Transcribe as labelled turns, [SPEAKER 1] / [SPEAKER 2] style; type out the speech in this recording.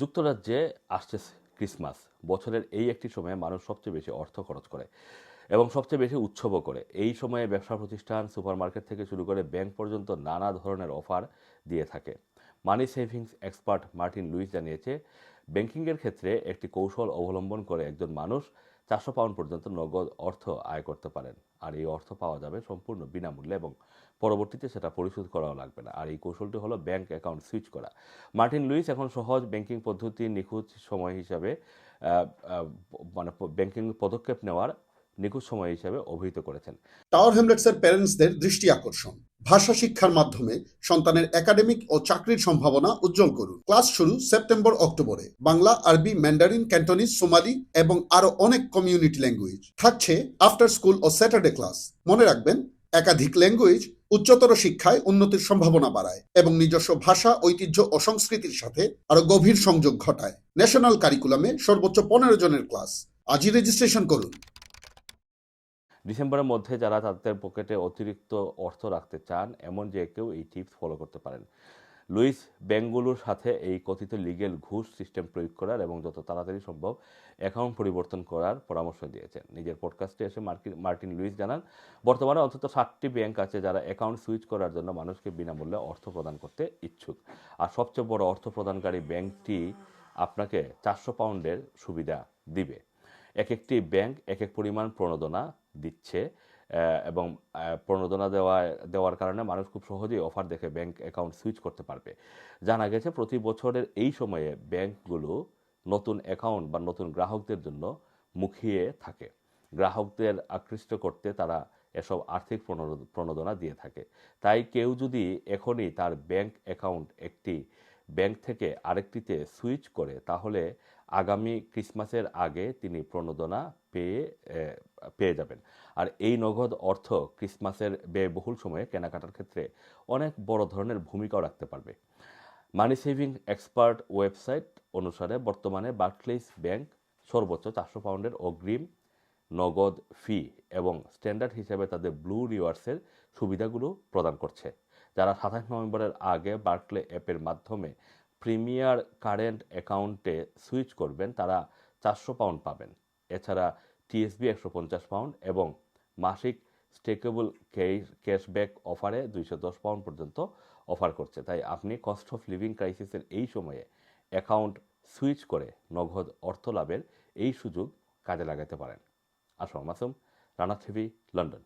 [SPEAKER 1] যুক্তরাজ্যে আসছে ক্রিসমাস। বছরের এই একটি সময়ে মানুষ সবচেয়ে বেশি অর্থ খরচ করে এবং সবচেয়ে বেশি উৎসবও করে। এই সময়ে ব্যবসা প্রতিষ্ঠান, সুপারমার্কেট থেকে শুরু করে ব্যাংক পর্যন্ত নানা ধরনের অফার দিয়ে থাকে। Money savings expert Martin Lewis জানিয়েছে ব্যাংকিংয়ের ক্ষেত্রে একটি কৌশল অবলম্বন করে একজন মানুষ চারশো পাউন্ড পর্যন্ত নগদ অর্থ আয় করতে পারেন। আর এই অর্থ পাওয়া যাবে সম্পূর্ণ বিনামূল্যে এবং পরবর্তীতে সেটা পরিশোধ করাও লাগবে না। আর এই কৌশলটি হলো ব্যাংক অ্যাকাউন্ট সুইচ করা। মার্টিন লুইস এখন সহজ ব্যাংকিং পদ্ধতি নিখুঁত সময় হিসাবে মানে ব্যাংকিং পদক্ষেপ নেওয়ার নিখুঁত সময় হিসাবে অভিহিত করেছেন।
[SPEAKER 2] টাওয়ার হ্যামলেটসের প্যারেন্টসদের দৃষ্টি আকর্ষণ। ভাষা শিক্ষার মাধ্যমে সন্তানের একাডেমিক ও চাকরির সম্ভাবনা উজ্জ্বল করুন। ক্লাস শুরু সেপ্টেম্বর, অক্টোবরে। বাংলা, আরবি, ম্যান্ডারিন, ক্যান্টনিজ, সোমালি এবং আরও অনেক কমিউনিটি ল্যাঙ্গুয়েজ। থাকছে আফটার স্কুল ও স্যাটারডে ক্লাস। মনে রাখবেন, একাধিক ল্যাঙ্গুয়েজ উচ্চতর শিক্ষায় উন্নতির সম্ভাবনা বাড়ায় এবং নিজস্ব ভাষা, ঐতিহ্য ও সংস্কৃতির সাথে আরও গভীর সংযোগ ঘটায়। ন্যাশনাল কারিকুলামে সর্বোচ্চ পনেরো জনের ক্লাস। আজই রেজিস্ট্রেশন করুন।
[SPEAKER 1] ডিসেম্বরের মধ্যে যারা তাদের পকেটে অতিরিক্ত অর্থ রাখতে চান, এমন যে কেউ এই টিপস ফলো করতে পারেন। লুইস ব্যাঙ্কগুলোর সাথে এই কথিত লিগেল ঘুষ সিস্টেম প্রয়োগ করার এবং যত তাড়াতাড়ি সম্ভব অ্যাকাউন্ট পরিবর্তন করার পরামর্শ দিয়েছেন। নিজের পডকাস্টে এসে মার্কিন, মার্টিন লুইস জানান, বর্তমানে অন্তত ষাটটি ব্যাংক আছে যারা অ্যাকাউন্ট সুইচ করার জন্য মানুষকে বিনামূল্যে অর্থ প্রদান করতে ইচ্ছুক। আর সবচেয়ে বড় অর্থ প্রদানকারী ব্যাংকটি আপনাকে চারশো পাউন্ডের সুবিধা দিবে। এক একটি ব্যাংক এক এক পরিমাণ প্রণোদনা দিচ্ছে এবং প্রণোদনা দেওয়া, দেওয়ার কারণে মানুষ খুব সহজেই অফার দেখে ব্যাংক অ্যাকাউন্ট সুইচ করতে পারবে। জানা গেছে প্রতি বছরের এই সময়ে ব্যাংকগুলো নতুন অ্যাকাউন্ট বা নতুন গ্রাহকদের জন্য মুখিয়ে থাকে। গ্রাহকদের আকৃষ্ট করতে তারা এসব আর্থিক প্রণোদ- প্রণোদনা দিয়ে থাকে। তাই কেউ যদি এখনই তার ব্যাংক অ্যাকাউন্ট একটি ব্যাংক থেকে আরেকটিতে সুইচ করে, তাহলে আগামী ক্রিসমাসের আগে তিনি প্রণোদনা পেয়ে পেয়ে যাবেন। আর এই নগদ অর্থ ক্রিসমাসের ব্যয়বহুল সময়ে কেনাকাটার ক্ষেত্রে অনেক বড় ধরনের ভূমিকাও রাখতে পারবে। মানি সেভিং এক্সপার্ট ওয়েবসাইট অনুসারে বর্তমানে বার্কলেস ব্যাংক সর্বোচ্চ চারশো পাউন্ডের অগ্রিম নগদ ফি এবং স্ট্যান্ডার্ড হিসেবে তাদের ব্লু রিওয়ার্ডসের সুবিধাগুলো প্রদান করছে। যারা সাতাশ নভেম্বরের আগে বার্কলে অ্যাপের মাধ্যমে প্রিমিয়ার কারেন্ট অ্যাকাউন্টে সুইচ করবেন, তারা চারশো পাউন্ড পাবেন। এছাড়া টিএসবি একশো পঞ্চাশ পাউন্ড এবং মাসিক স্টেকেবল ক্যাশব্যাক অফারে দুইশো দশ পাউন্ড পর্যন্ত অফার করছে। তাই আপনি কস্ট অফ লিভিং ক্রাইসিসের এই সময়ে অ্যাকাউন্ট সুইচ করে নগদ অর্থ লাভের এই সুযোগ কাজে লাগাতে পারেন। Assam Masum Rana TV London.